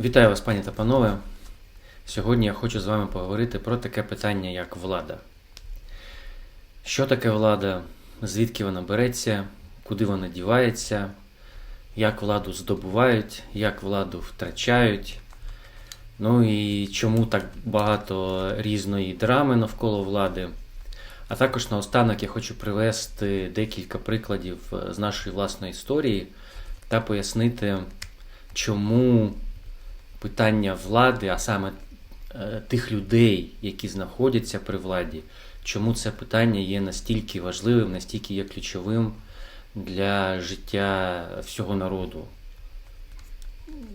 Вітаю вас, пані та панове. Сьогодні я хочу з вами поговорити про таке питання, як влада. Що таке влада, звідки вона береться, куди вона дівається, як владу здобувають, як владу втрачають. Ну і чому так багато різної драми навколо влади. А також наостанок я хочу привести декілька прикладів з нашої власної історії та пояснити, чому питання влади, а саме е, тих людей, які знаходяться при владі, чому це питання є настільки важливим, настільки є ключовим для життя всього народу.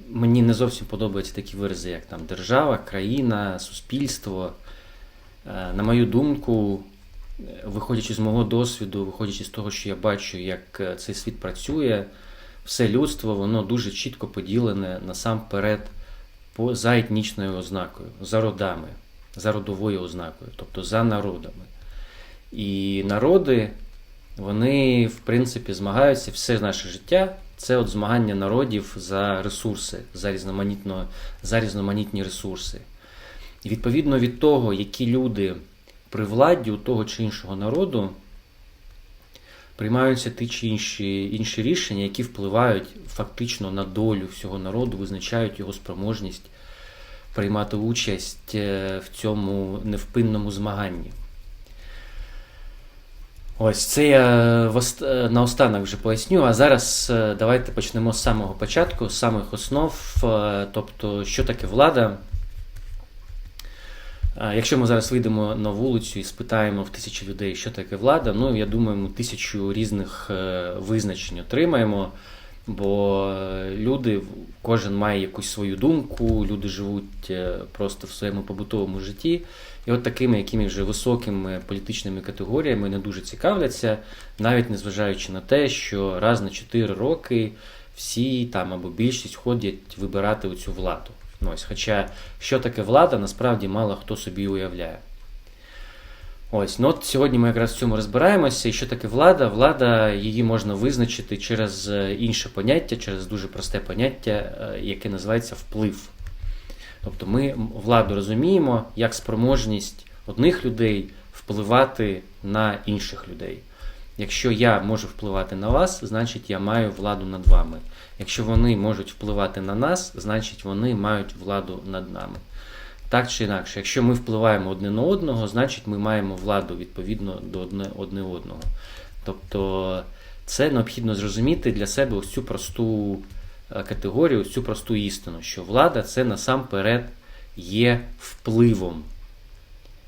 Мені не зовсім подобаються такі вирази, як там держава, країна, суспільство. Е, На мою думку, е, виходячи з мого досвіду, виходячи з того, що я бачу, як цей світ працює, все людство воно дуже чітко поділене насамперед по, за етнічною ознакою, за родами, за родовою ознакою, тобто за народами. І народи, вони, в принципі, змагаються все наше життя. Це от змагання народів за ресурси, за, різноманітно, за різноманітні ресурси. І відповідно від того, які люди при владі у того чи іншого народу, приймаються ті чи інші, інші рішення, які впливають фактично на долю всього народу, визначають його спроможність приймати участь е, в цьому невпинному змаганні. Ось це я вост- е, наостанок вже поясню. А зараз е, давайте почнемо з самого початку, з самих основ. Е, Тобто, що таке влада. Якщо ми зараз вийдемо на вулицю і спитаємо в тисячі людей, що таке влада, ну я думаю, ми тисячу різних е, визначень отримаємо, бо е, люди, кожен має якусь свою думку, люди живуть е, просто в своєму побутовому житті. І от такими якими вже високими політичними категоріями не дуже цікавляться, навіть незважаючи на те, що раз на 4 роки всі там або більшість ходять вибирати оцю владу. Ось, хоча що таке влада, насправді мало хто собі уявляє. Ось, ну от сьогодні ми якраз в цьому розбираємося. І що таке влада? Влада її можна визначити через е, інше поняття, через дуже просте поняття, е, яке називається вплив. Тобто ми владу розуміємо як спроможність одних людей впливати на інших людей. Якщо я можу впливати на вас, значить я маю владу над вами. Якщо вони можуть впливати на нас, значить вони мають владу над нами. Так чи інакше, якщо ми впливаємо одне на одного, значить ми маємо владу відповідно до одне, одне одного. Тобто це необхідно зрозуміти для себе ось цю просту е, категорію, ось цю просту істину, що влада це насамперед є впливом,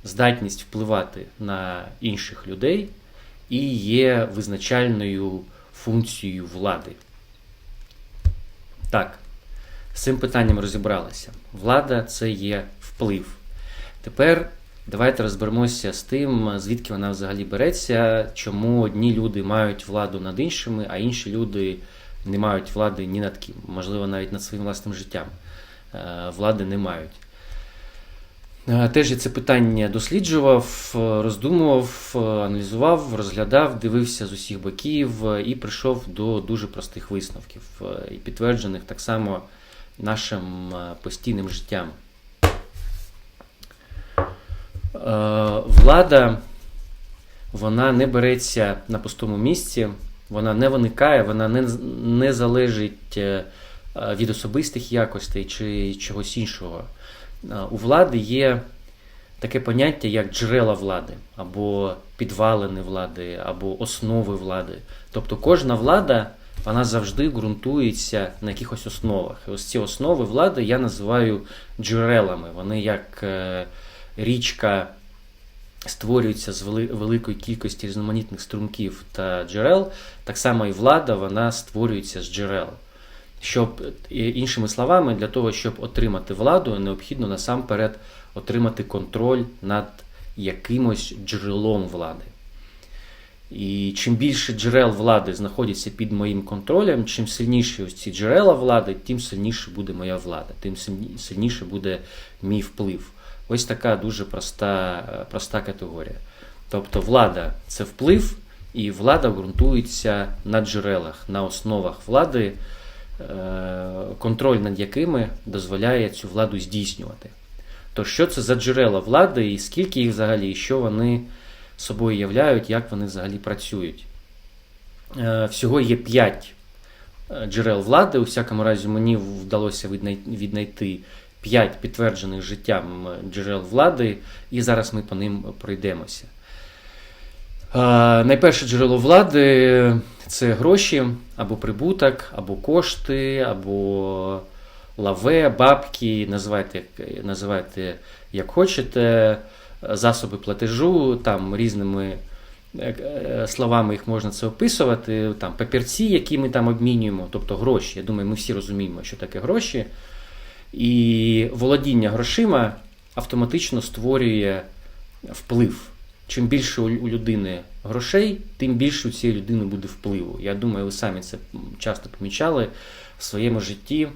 здатність впливати на інших людей і є визначальною функцією влади. Так, з цим питанням розібралися. Влада це є вплив. Тепер давайте розберемося з тим, звідки вона взагалі береться, чому одні люди мають владу над іншими, а інші люди не мають влади ні над ким, можливо, навіть над своїм власним життям. Е, Влади не мають. Е, Теж я це питання досліджував, е, роздумував, е, аналізував, розглядав, дивився з усіх боків і прийшов до дуже простих висновків, і підтверджених так само нашим постійним життям. Влада вона не береться на пустому місці, вона не виникає, вона не, не залежить від особистих якостей чи чогось іншого. У влади є таке поняття, як джерела влади, або підвалини влади, або основи влади. Тобто кожна влада вона завжди ґрунтується на якихось основах. І ось ці основи влади я називаю джерелами. Вони як е, річка створюються з великої кількості різноманітних струмків та джерел, так само і влада вона створюється з джерел. Щоб, іншими словами, для того, щоб отримати владу, необхідно насамперед отримати контроль над якимось джерелом влади. І чим більше джерел влади знаходяться під моїм контролем, чим сильніші ось ці джерела влади, тим сильніше буде моя влада, тим сильніше буде мій вплив. Ось така дуже проста, е, проста категорія. Тобто влада це вплив, і влада ґрунтується на джерелах, на основах влади, контроль над якими дозволяє цю владу здійснювати. То що це за джерела влади, і скільки їх взагалі, і що вони собою являють, як вони взагалі працюють? Е, Всього є 5 джерел влади. У всякому разі, мені вдалося віднайти 5 підтверджених життям джерел влади, і зараз ми по ним пройдемося. Е, Найперше джерело влади це гроші або прибуток, або кошти, або лаве, бабки, називайте, називайте як хочете, засоби платежу, там різними е, словами їх можна це описувати, там папірці, які ми там обмінюємо, тобто гроші. Я думаю, ми всі розуміємо, що таке гроші. І володіння грошима автоматично створює вплив. Чим більше у людини грошей, тим більше у цієї людини буде впливу. Я думаю, ви самі це часто помічали в своєму житті,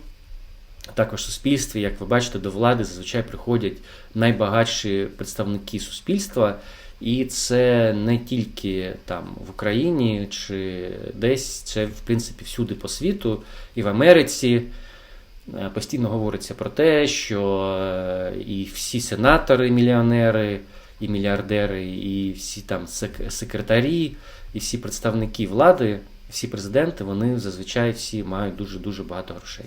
також в суспільстві. Як ви бачите, до влади зазвичай приходять найбагатші представники суспільства. І це не тільки там в Україні чи десь, це в принципі всюди по світу, і в Америці. Е, Постійно говориться про те, що е, і всі сенатори, мільйонери, і мільярдери, і всі там сек- секретарі, і всі представники влади, всі президенти, вони зазвичай всі мають дуже дуже багато грошей.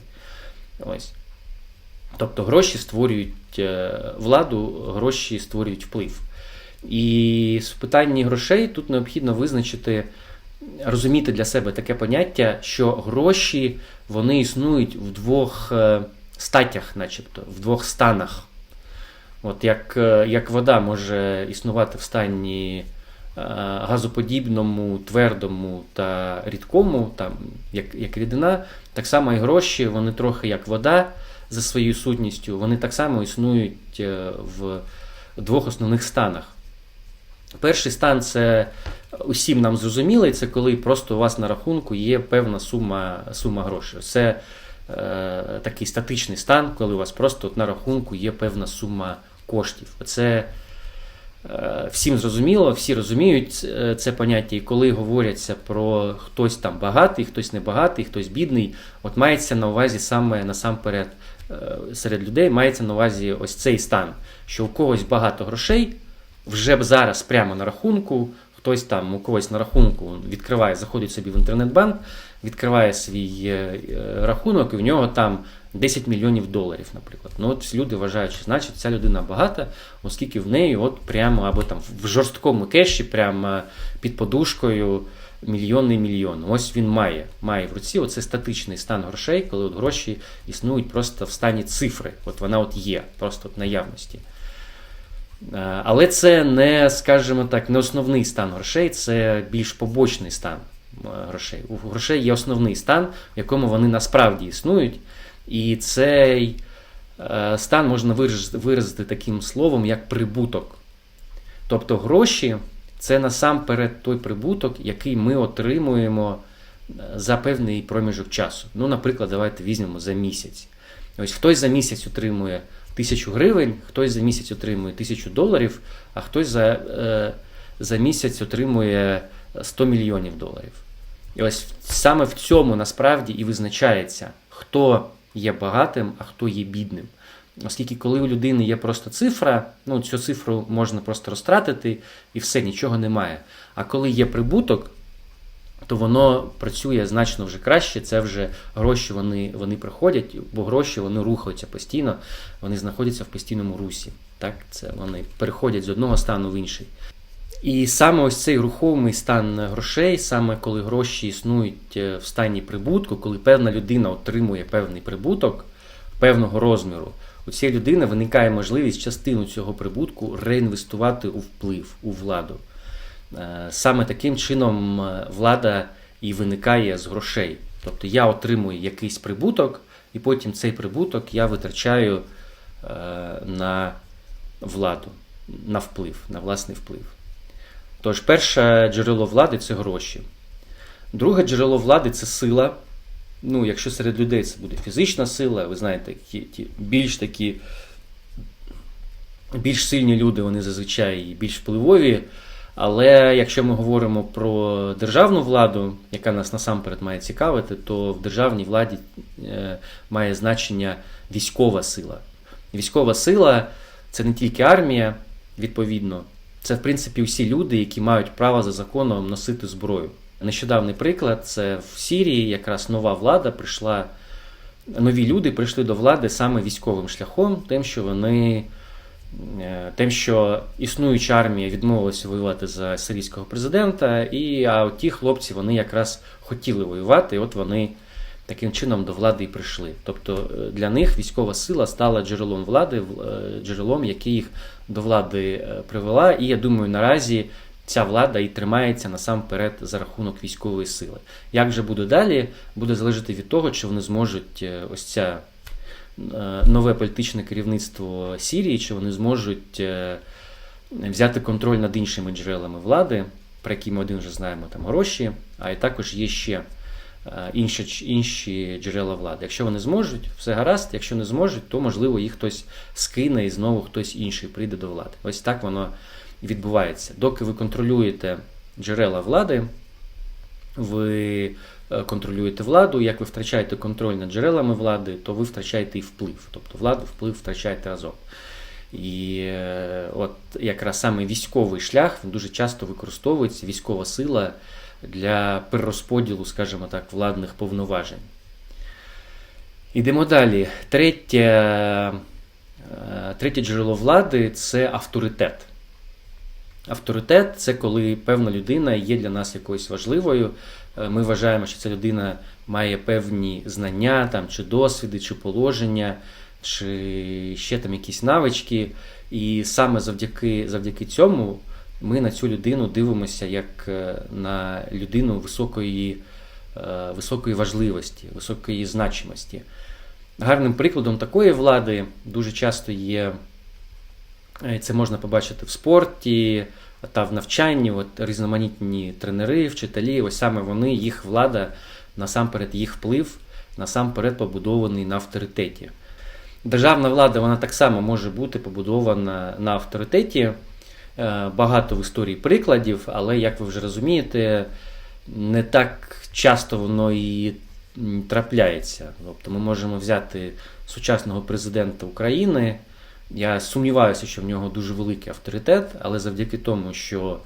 Ось. Тобто гроші створюють е, владу, гроші створюють вплив. І в питанні грошей тут необхідно визначити, розуміти для себе таке поняття, що гроші вони існують в двох е, статтях, начебто, в двох станах. От як, е, як вода може існувати в стані е, газоподібному, твердому та рідкому, там, як, як рідина, так само і гроші, вони трохи як вода за своєю сутністю, вони так само існують е, в двох основних станах. Перший стан це усім нам зрозумілий, це коли просто у вас на рахунку є певна сума, сума грошей. Це е, такий статичний стан, коли у вас просто на рахунку є певна сума коштів. Це е, всім зрозуміло, всі розуміють це, це поняття, і коли говоряться про хтось там багатий, хтось небагатий, хтось бідний, от мається на увазі саме насамперед е, серед людей мається на увазі ось цей стан, що у когось багато грошей вже б зараз прямо на рахунку, хтось там у когось на рахунку відкриває, заходить собі в інтернет-банк, відкриває свій е, е, рахунок, і в нього там 10 мільйонів доларів, наприклад. Ну от люди вважають, що значить ця людина багата, оскільки в неї от прямо або там в жорсткому кеші, прямо під подушкою мільйонний мільйон. Ось він має, має в руці. Оце статичний стан грошей, коли от гроші існують просто в стані цифри. От вона от є, просто от наявності. Е, Але це не, скажімо так, не основний стан грошей, це більш побочний стан грошей. У грошей є основний стан, в якому вони насправді існують. І цей е, стан можна виразити, таким словом, як прибуток. Тобто гроші це насамперед той прибуток, який ми отримуємо е, за певний проміжок часу. Ну, наприклад, давайте візьмемо за місяць. Ось хтось за місяць отримує тисячу гривень, хтось за місяць отримує тисячу доларів, а хтось за, е, за місяць отримує 100 мільйонів доларів. І ось саме в цьому насправді і визначається, хто є багатим, а хто є бідним. Оскільки, коли у людини є просто цифра, ну цю цифру можна просто розтратити і все, нічого немає. А коли є прибуток, то воно працює значно вже краще. Це вже гроші вони, вони приходять, бо гроші вони рухаються постійно, вони знаходяться в постійному русі. Так? Це вони переходять з одного стану в інший. І саме ось цей рухомий стан грошей, саме коли гроші існують е, в стані прибутку, коли певна людина отримує певний прибуток певного розміру, у цієї людини виникає можливість частину цього прибутку реінвестувати у вплив, у владу. Е, Саме таким чином е, влада і виникає з грошей. Тобто я отримую якийсь прибуток, і потім цей прибуток я витрачаю на владу, на вплив, на власний вплив. Тож, перше джерело влади це гроші. Друге джерело влади це сила. Ну, якщо серед людей це буде фізична сила, ви знаєте, ті, ті більш такі більш сильні люди, вони зазвичай більш впливові. Але якщо ми говоримо про державну владу, яка нас насамперед має цікавити, то в державній владі е, має значення військова сила. Військова сила це не тільки армія, відповідно, це в принципі усі люди, які мають право за законом носити зброю. Нещодавний приклад це в Сірії якраз нова влада прийшла. Нові люди прийшли до влади саме військовим шляхом, тим, що вони е, тим, що існуюча армія відмовилася воювати за сирійського президента, і а ті хлопці вони якраз хотіли воювати, і от вони таким чином до влади і прийшли. Тобто е, для них військова сила стала джерелом влади, е, джерелом, яке їх до влади е, привела. І я думаю, наразі ця влада і тримається насамперед за рахунок військової сили. Як же буде далі, буде залежати від того, чи вони зможуть ось ця нове політичне керівництво Сірії, чи вони зможуть взяти контроль над іншими джерелами влади, про які ми один вже знаємо там гроші, а і також є ще інші, інші джерела влади. Якщо вони зможуть, все гаразд. Якщо не зможуть, то можливо їх хтось скине і знову хтось інший прийде до влади. Ось так воно відбувається. Доки ви контролюєте джерела влади, ви е, контролюєте владу. Як ви втрачаєте контроль над джерелами влади, то ви втрачаєте і вплив. Тобто владу вплив втрачаєте разом. І е, от якраз саме військовий шлях він дуже часто використовується, військова сила для перерозподілу, скажімо так, владних повноважень. Ідемо далі. Третє, е, третє джерело влади це авторитет. Авторитет це коли певна людина є для нас якоюсь важливою. Е, Ми вважаємо, що ця людина має певні знання, там, чи досвіди, чи положення, чи ще там якісь навички. І саме завдяки, завдяки цьому ми на цю людину дивимося як е, на людину високої, е, високої важливості, високої значимості. Гарним прикладом такої влади дуже часто є. Е, Це можна побачити в спорті та в навчанні, от різноманітні тренери, вчителі, ось саме вони, їх влада, насамперед їх вплив, насамперед побудований на авторитеті. Державна влада вона так само може бути побудована на авторитеті. Е, Багато в історії прикладів, але як ви вже розумієте, не так часто воно і трапляється. Тобто ми можемо взяти сучасного президента України. Я сумніваюся, що в нього дуже великий авторитет, але завдяки тому, що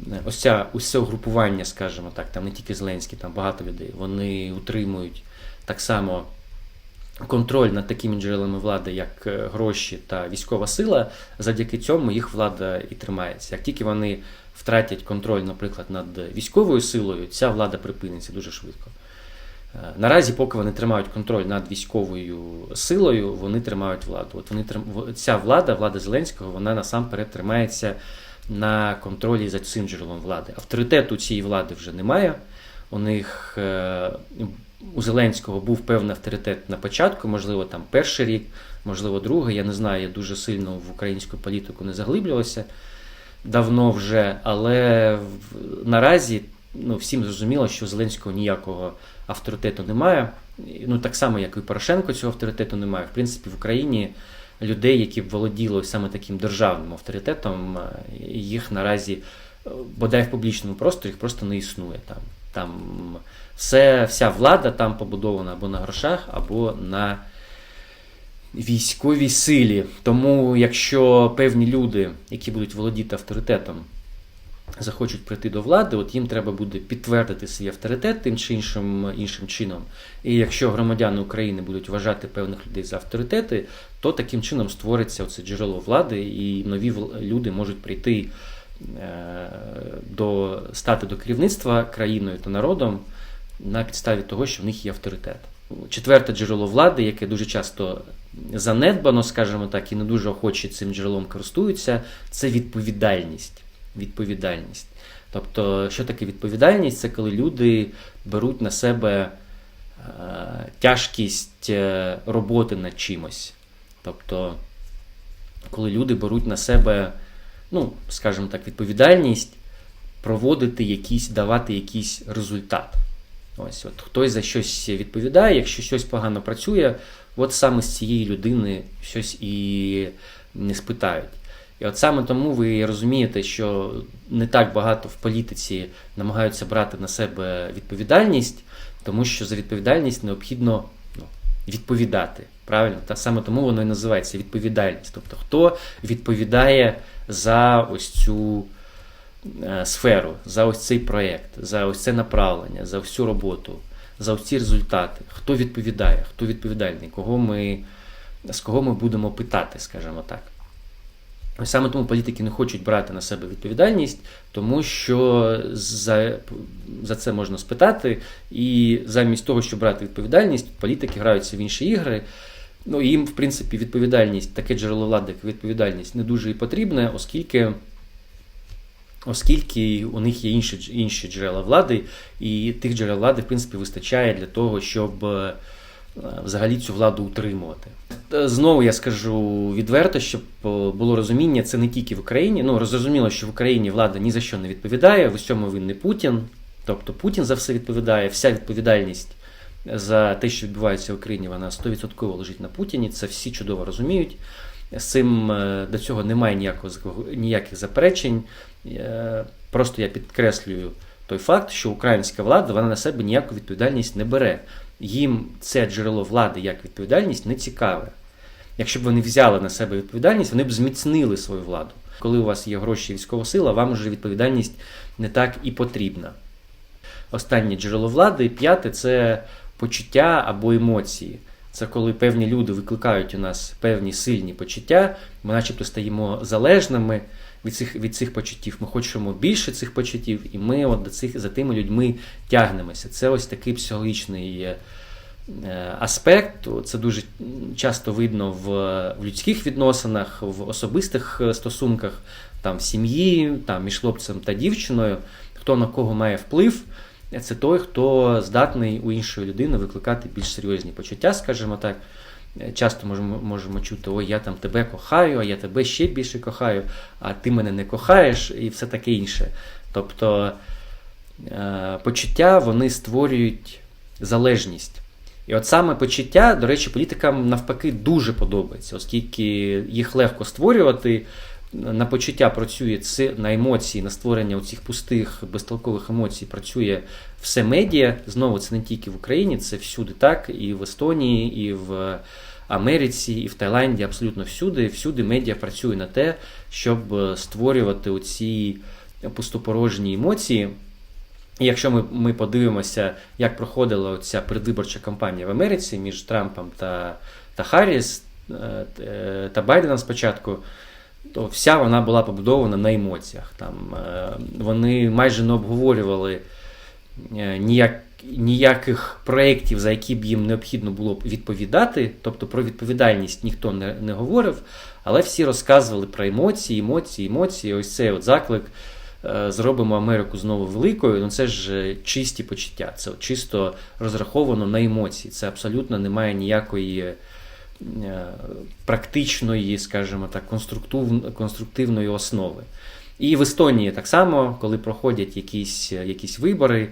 е, ось ця усе угрупування, скажімо так, там не тільки Зеленський, там багато людей, вони утримують так само контроль над такими джерелами влади, як е, гроші та військова сила. Завдяки цьому їх влада і тримається. Як тільки вони втратять контроль, наприклад, над військовою силою, ця влада припиниться дуже швидко. Е, Наразі, поки вони тримають контроль над військовою силою, вони тримають владу. От вони ця влада, влада Зеленського, вона насамперед тримається на контролі за цим джерелом влади. Авторитету цієї влади вже немає. У них е, у Зеленського був певний авторитет на початку, можливо, там перший рік, можливо, другий. Я не знаю, я дуже сильно в українську політику не заглиблювався давно вже, але наразі ну, всім зрозуміло, що у Зеленського ніякого авторитету немає. Ну, так само, як і Порошенко цього авторитету немає. В принципі, в Україні людей, які б володіли саме таким державним авторитетом, їх наразі, е, бодай в публічному просторі, їх просто не існує там. Там все, вся влада там побудована або на грошах, або на військовій силі. Тому, якщо певні люди, які будуть володіти авторитетом, захочуть прийти до влади, от їм треба буде підтвердити свій авторитет тим чи іншим, іншим чином. І якщо громадяни України будуть вважати певних людей за авторитети, то таким чином створиться оце джерело влади, і нові люди можуть прийти е, до стати до керівництва країною та народом на підставі того, що в них є авторитет. Четверте джерело влади, яке дуже часто занедбано, скажімо так, і не дуже охоче цим джерелом користуються, це відповідальність. Відповідальність. Тобто, що таке відповідальність? Це коли люди беруть на себе е, тяжкість е, роботи над чимось. Тобто, коли люди беруть на себе, ну, скажімо так, відповідальність проводити якийсь, давати якийсь результат. Ось, от хтось за щось відповідає, якщо щось погано працює, от саме з цієї людини щось і не спитають. І от саме тому ви розумієте, що не так багато в політиці намагаються брати на себе відповідальність, тому що за відповідальність необхідно ну, відповідати. Правильно? Та саме тому воно і називається відповідальність. Тобто, хто відповідає за ось цю сферу, за ось цей проєкт, за ось це направлення, за всю роботу, за ось ці результати, хто відповідає, хто відповідальний, кого ми, з кого ми будемо питати, скажімо так. Саме тому політики не хочуть брати на себе відповідальність, тому що за за це можна спитати, і замість того, щоб брати відповідальність, політики граються в інші ігри. Ну, їм, в принципі, відповідальність, таке джерело влади, як відповідальність не дуже і потрібне, оскільки оскільки у них є інші інші джерела влади, і тих джерел влади, в принципі, вистачає для того, щоб е, взагалі цю владу утримувати. Знову я скажу відверто, щоб е, було розуміння, це не тільки в Україні. Ну, зрозуміло, що в Україні влада ні за що не відповідає, в усьому він не Путін. Тобто Путін за все відповідає, вся відповідальність за те, що відбувається в Україні, вона 100% лежить на Путіні. Це всі чудово розуміють. З цим е, до цього немає ніякого, ніяких заперечень. Е, просто я підкреслюю той факт, що українська влада вона на себе ніяку відповідальність не бере. Їм це джерело влади як відповідальність не цікаве. Якщо б вони взяли на себе відповідальність, вони б зміцнили свою владу. Коли у вас є гроші військова сила, вам вже відповідальність не так і потрібна. Останнє джерело влади, п'яте це почуття або емоції. Це коли певні люди викликають у нас певні сильні почуття, ми начебто стаємо залежними від цих від цих почуттів. Ми хочемо більше цих почуттів, і ми от до цих за тими людьми тягнемося. Це ось такий психологічний е, аспект. Це дуже часто видно в, в людських відносинах, в особистих е, стосунках, там в сім'ї, там між хлопцем та дівчиною, хто на кого має вплив це той, хто здатний у іншої людини викликати більш серйозні почуття, скажімо так. Часто можемо можемо чути, ой, я там тебе кохаю, а я тебе ще більше кохаю, а ти мене не кохаєш, і все таке інше. Тобто е, почуття вони створюють залежність. І от саме почуття, до речі, політикам навпаки дуже подобається, оскільки їх легко створювати, на почуття працює на емоції, на створення цих пустих, безтолкових емоцій працює все медіа. Знову це не тільки в Україні, це всюди так, і в Естонії, і в Америці, і в Таїланді, абсолютно всюди. Всюди медіа працює на те, щоб створювати оці пустопорожні емоції. І якщо ми ми подивимося, як проходила ця предвиборча кампанія в Америці між Трампом та та Харріс е, е, та Байденом спочатку то вся вона була побудована на емоціях. Там е, Вони майже не обговорювали е, ніяк, ніяких проєктів, за які б їм необхідно було відповідати. Тобто про відповідальність ніхто не, не говорив, але всі розказували про емоції, емоції, емоції. Ось цей от заклик. Е, зробимо Америку знову великою, ну це ж чисті почуття, це чисто розраховано на емоції. Це абсолютно немає ніякої практичної, скажімо так, конструктивної основи. І в Естонії так само, коли проходять якісь якісь вибори,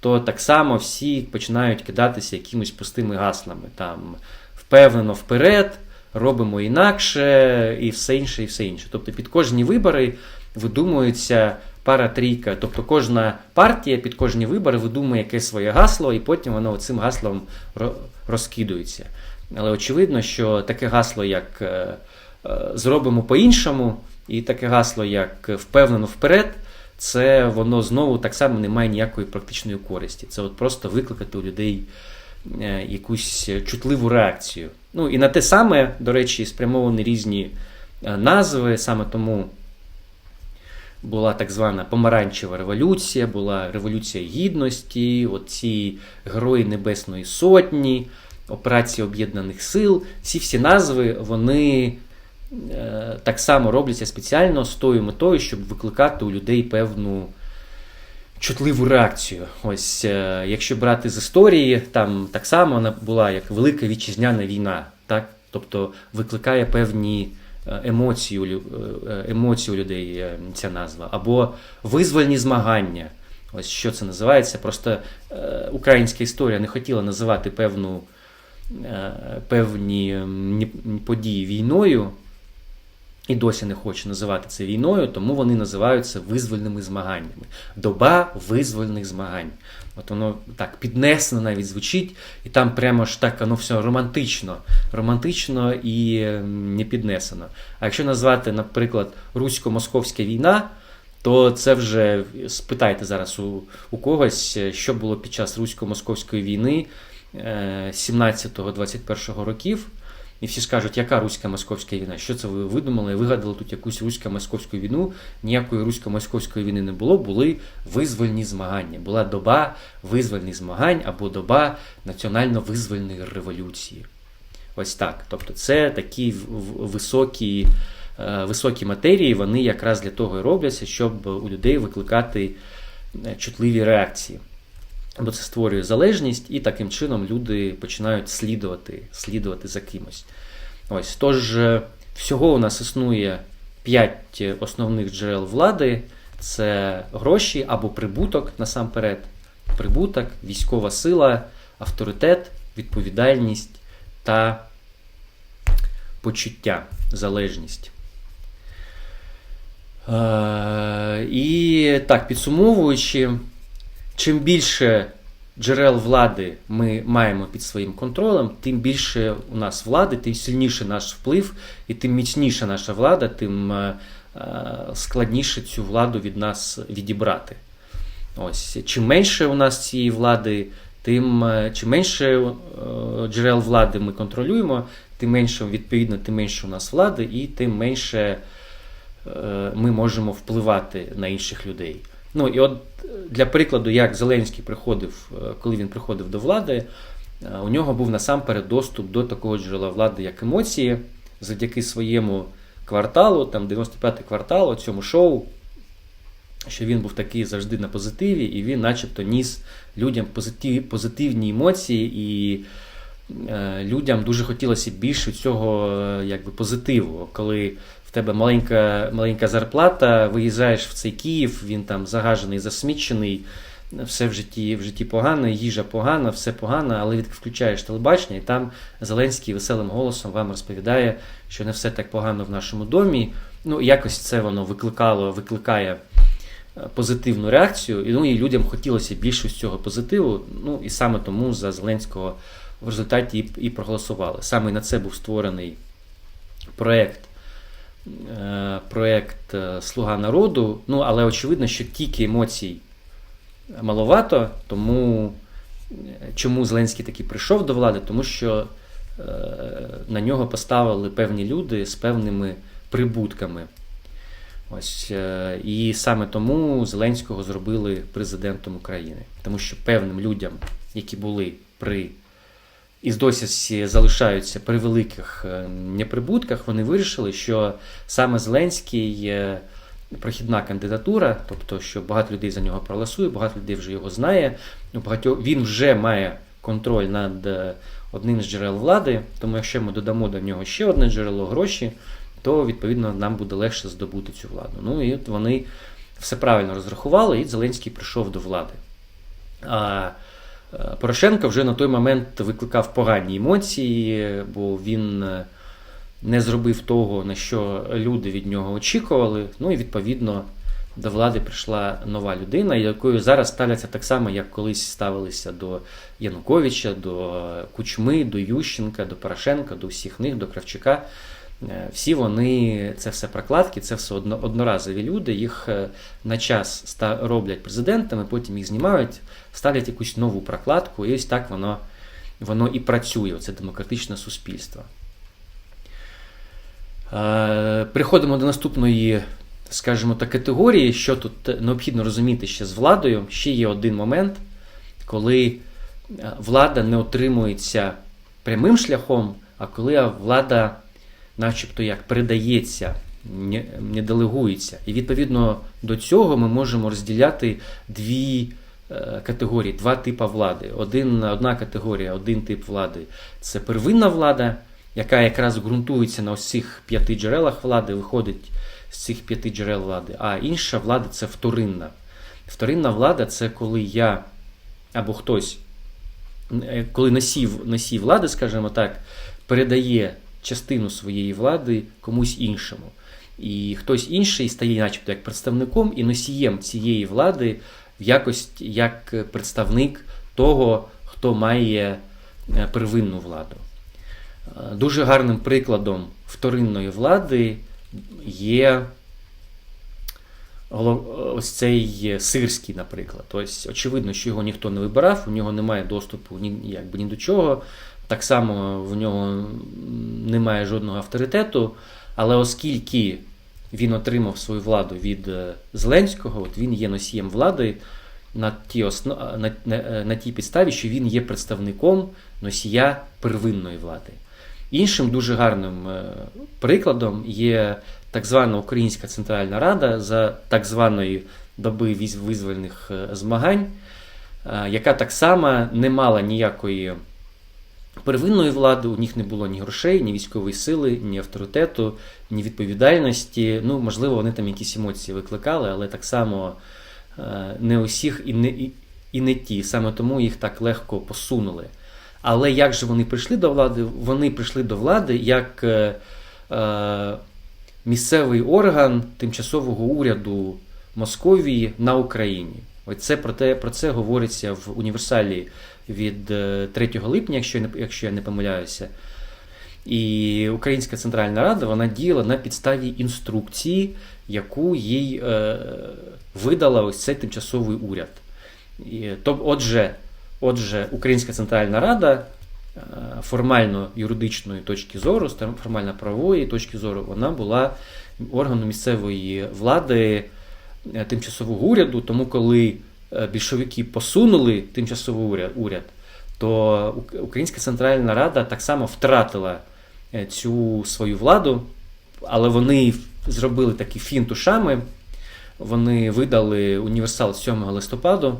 то так само всі починають кидатися якимись пустими гаслами. Там впевнено вперед, робимо інакше, і все інше, і все інше. Тобто під кожні вибори видумується пара трійка. Тобто кожна партія під кожні вибори видумує якесь своє гасло, і потім воно цим гаслом розкидується. Але очевидно, що таке гасло, як е, е, зробимо по-іншому, і таке гасло, як впевнено вперед, це воно знову так само не має ніякої практичної користі. Це от просто викликати у людей е, якусь чутливу реакцію. Ну і на те саме, до речі, спрямовані різні назви, саме тому. Була так звана помаранчева революція, була революція гідності, оці герої Небесної Сотні, операції Об'єднаних Сил. Ці всі назви вони е, так само робляться спеціально з тою метою, щоб викликати у людей певну чутливу реакцію. Ось, е, Якщо брати з історії, там так само вона була як Велика Вітчизняна війна. так? Тобто викликає певні е, емоції, емоції людей ця назва. Або визвольні змагання. Ось що це називається. Просто українська історія не хотіла називати певну певні події війною. і досі не хоче називати це війною, тому вони називаються визвольними змаганнями. Доба визвольних змагань. От воно так піднесено навіть звучить, і там прямо ж так воно все романтично, романтично і не піднесено. А якщо назвати, наприклад, Русько-Московська війна, то це вже спитайте зараз у, у когось, що було під час Русько-Московської війни е, 17-21 років. І всі скажуть, яка руська московська війна? Що це ви видумали? Вигадали тут якусь русько московську війну. Ніякої русько-московської війни не було, були визвольні змагання. Була доба визвольних змагань або доба національно-визвольної революції. Ось так. Тобто, це такі високі, е, високі матерії, вони якраз для того і робляться, щоб у людей викликати е, чутливі реакції. Бо це створює залежність, і таким чином люди починають слідувати, слідувати за кимось. Ось тож е, всього у нас існує п'ять основних джерел влади: це гроші або прибуток насамперед, прибуток, військова сила, авторитет, відповідальність та почуття, залежність. Е, І так, підсумовуючи, чим більше джерел влади ми маємо під своїм контролем, тим більше у нас влади, тим сильніше наш вплив, і тим міцніша наша влада, тим е, е, складніше цю владу від нас відібрати. Ось чим менше у нас цієї влади, тим е, чим менше джерел влади ми контролюємо, тим менше, відповідно, тим менше у нас влади, і тим менше ми можемо впливати на інших людей. Ну і от для прикладу, як Зеленський приходив, е, коли він приходив до влади, е, у нього був насамперед доступ до такого джерела влади, як емоції, завдяки своєму кварталу, там 95-й квартал, цьому шоу, що він був такий завжди на позитиві, і він, начебто, ніс людям позитив, позитивні емоції, і е, людям дуже хотілося більше цього якби, позитиву, коли в тебе маленька, маленька зарплата, виїжджаєш в цей Київ, він там загажений, засмічений, все в житті, в житті погано, їжа погана, все погано, але від включаєш телебачення, і там Зеленський веселим голосом вам розповідає, що не все так погано в нашому домі. Ну, якось це воно викликало, викликає е, позитивну реакцію, і, ну, і людям хотілося більше з цього позитиву. Ну і саме тому за Зеленського в результаті і, і проголосували. Саме на це був створений проєкт. Е, Проєкт е, Слуга народу. Ну, але очевидно, що тільки емоцій маловато, тому е, чому Зеленський таки прийшов до влади? Тому що на нього поставили певні люди з певними прибутками. Ось і саме тому Зеленського зробили президентом України, тому що певним людям, які були при і досі залишаються при великих е, неприбутках, вони вирішили, що саме Зеленський прохідна кандидатура, тобто, що багато людей за нього проголосує, багато людей вже його знає. ну, Він вже має контроль над е, одним з джерел влади, тому якщо ми додамо до нього ще одне джерело гроші, то відповідно нам буде легше здобути цю владу. Ну і от вони все правильно розрахували, і Зеленський прийшов до влади. А Порошенко вже на той момент викликав погані емоції, бо він е, не зробив того, на що люди від нього очікували. Ну і відповідно до влади прийшла нова людина, якою зараз ставляться так само, як колись ставилися до Януковича, до Кучми, до Ющенка, до Порошенка, до всіх них, до Кравчука. Е, Всі вони це все прокладки, це все одно, одноразові люди. Їх е, на час роблять президентами, потім їх знімають, ставлять якусь нову прокладку, і ось так воно, воно і працює. Це демократичне суспільство. Е, Приходимо до наступної, скажімо так, категорії, що тут необхідно розуміти ще з владою. Ще є один момент, коли влада не отримується прямим шляхом, а коли влада, начебто, як передається, не, делегується. І відповідно до цього ми можемо розділяти дві е, категорії, два типи влади. Один, одна категорія, один тип влади це первинна влада, яка якраз ґрунтується на цих п'яти джерелах влади, виходить з цих п'яти джерел влади. А інша влада це вторинна. Вторинна влада це коли я або хтось, е, коли носій, носій влади, скажімо так, передає частину своєї влади комусь іншому. І хтось інший стає, начебто, як представником і носієм цієї влади в якості як представник того, хто має е, первинну владу. Е, Дуже гарним прикладом вторинної влади є ось цей сирський, наприклад. Ось очевидно, що його ніхто не вибирав, у нього немає доступу ні, якби, ні до чого. Так само в нього немає жодного авторитету. Але оскільки він отримав свою владу від е, Зеленського, от він є носієм влади на тій, осно... на, на, на тій підставі, що він є представником носія первинної влади. Іншим дуже гарним е, прикладом є так звана Українська Центральна Рада за так званої доби визвольних е, змагань, е, яка так само не мала ніякої первинної влади, у них не було ні грошей, ні військової сили, ні авторитету, ні відповідальності. Ну, можливо, вони там якісь емоції викликали, але так само е, не усіх і не, і, і не ті. Саме тому їх так легко посунули. Але як же вони прийшли до влади? Вони прийшли до влади як е, е, місцевий орган тимчасового уряду Московії на Україні. Ось це про, те, про це говориться в універсалі від е, 3 липня, якщо я не, якщо я не помиляюся. І Українська Центральна Рада вона діяла на підставі інструкції, яку їй е, видала ось цей тимчасовий уряд. І, то, отже, отже, Українська Центральна Рада е, формально юридичної точки зору, формально правової точки зору, вона була органом місцевої влади е, тимчасового уряду. Тому коли е, більшовики посунули тимчасовий уряд, то Українська Центральна Рада так само втратила е, цю свою владу, але вони зробили такі фінт ушами. Вони видали універсал 7 листопаду,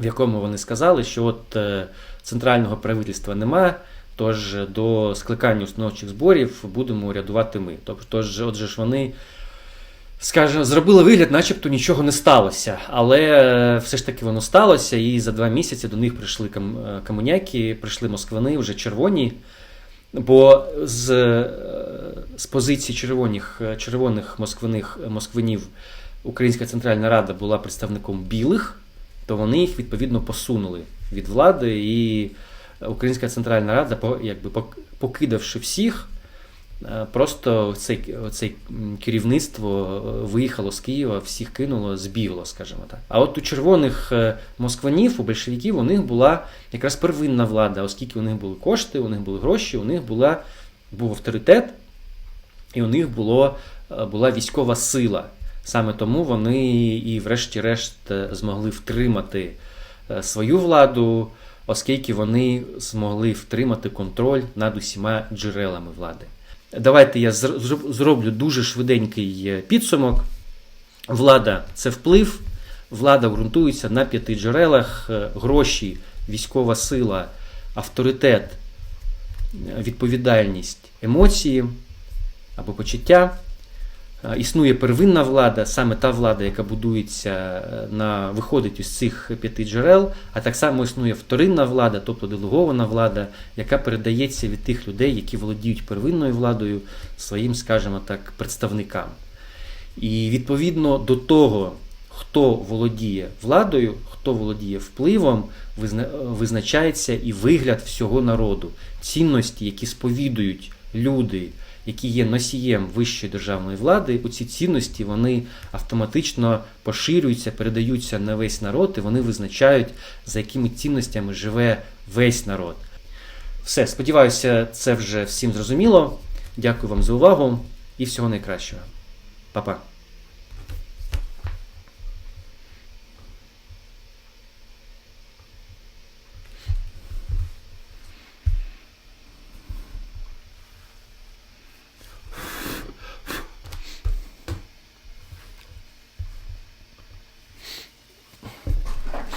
в якому вони сказали, що от е, центрального правительства немає, тож до скликання установчих зборів будемо урядувати ми. Тобто, отже ж вони скажімо, зробили вигляд, начебто нічого не сталося. Але е, все ж таки воно сталося, і за два місяці до них прийшли кам- е, прийшли москвини вже червоні. Бо з, е, з позиції червоних, червоних москвиних, москвинів Українська Центральна Рада була представником білих, то вони їх відповідно посунули від влади, і Українська Центральна Рада, якби покидавши всіх, просто цей, цей керівництво е, виїхало з Києва, всіх кинуло, збігло, скажімо так. А от у червоних е, москванів, у большевиків, у них була якраз первинна влада, оскільки у них були кошти, у них були гроші, у них була, був авторитет, і у них було, е, була військова сила. Саме тому вони і, врешті-решт, е, змогли втримати е, свою владу, оскільки вони змогли втримати контроль над усіма джерелами влади. Давайте я зроблю дуже швиденький е, підсумок. Влада це вплив, влада ґрунтується на п'яти джерелах: е, гроші, військова сила, авторитет, е, відповідальність, емоції або почуття. Е, Існує первинна влада, саме та влада, яка будується е, на виходить із цих п'яти джерел, а так само існує вторинна влада, тобто делегована влада, яка передається від тих людей, які володіють первинною владою своїм, скажімо так, представникам. І відповідно до того, хто володіє владою, хто володіє впливом, визначається і вигляд всього народу, цінності, які сповідують люди, які є носієм вищої державної влади. Оці цінності вони автоматично поширюються, передаються на весь народ, і вони визначають, за якими цінностями живе весь народ. Все, сподіваюся, це вже всім зрозуміло. Дякую вам за увагу і всього найкращого. Па-па.